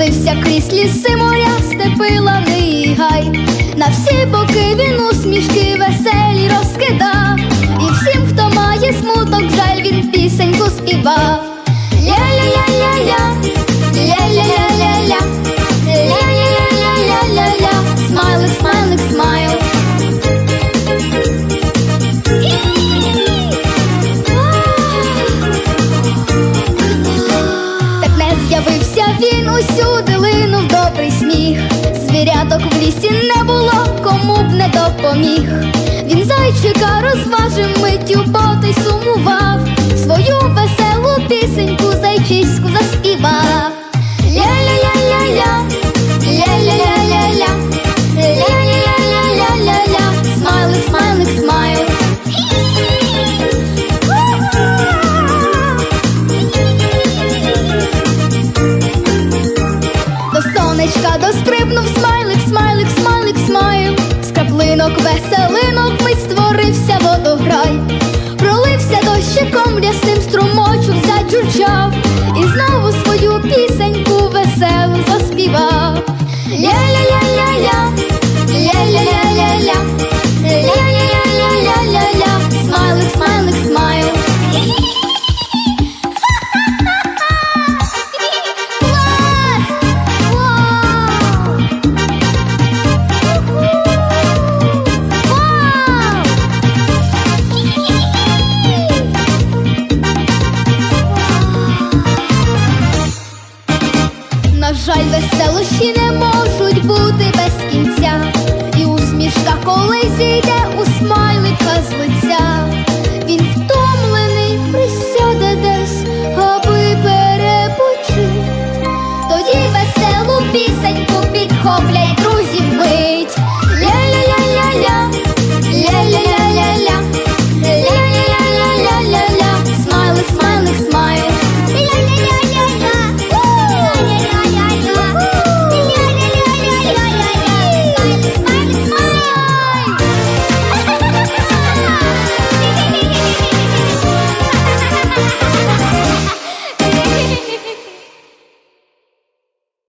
Дивився крізь ліси моря, степи лани і гай. На всі боки він усмішки веселі розкидав. Усюди линув добрий сміх. Звіряток в лісі не було, кому б не допоміг. Він зайчика розважив миттю, бо той сумував. Свою веселу На жаль, веселощі не можуть бути без кінця,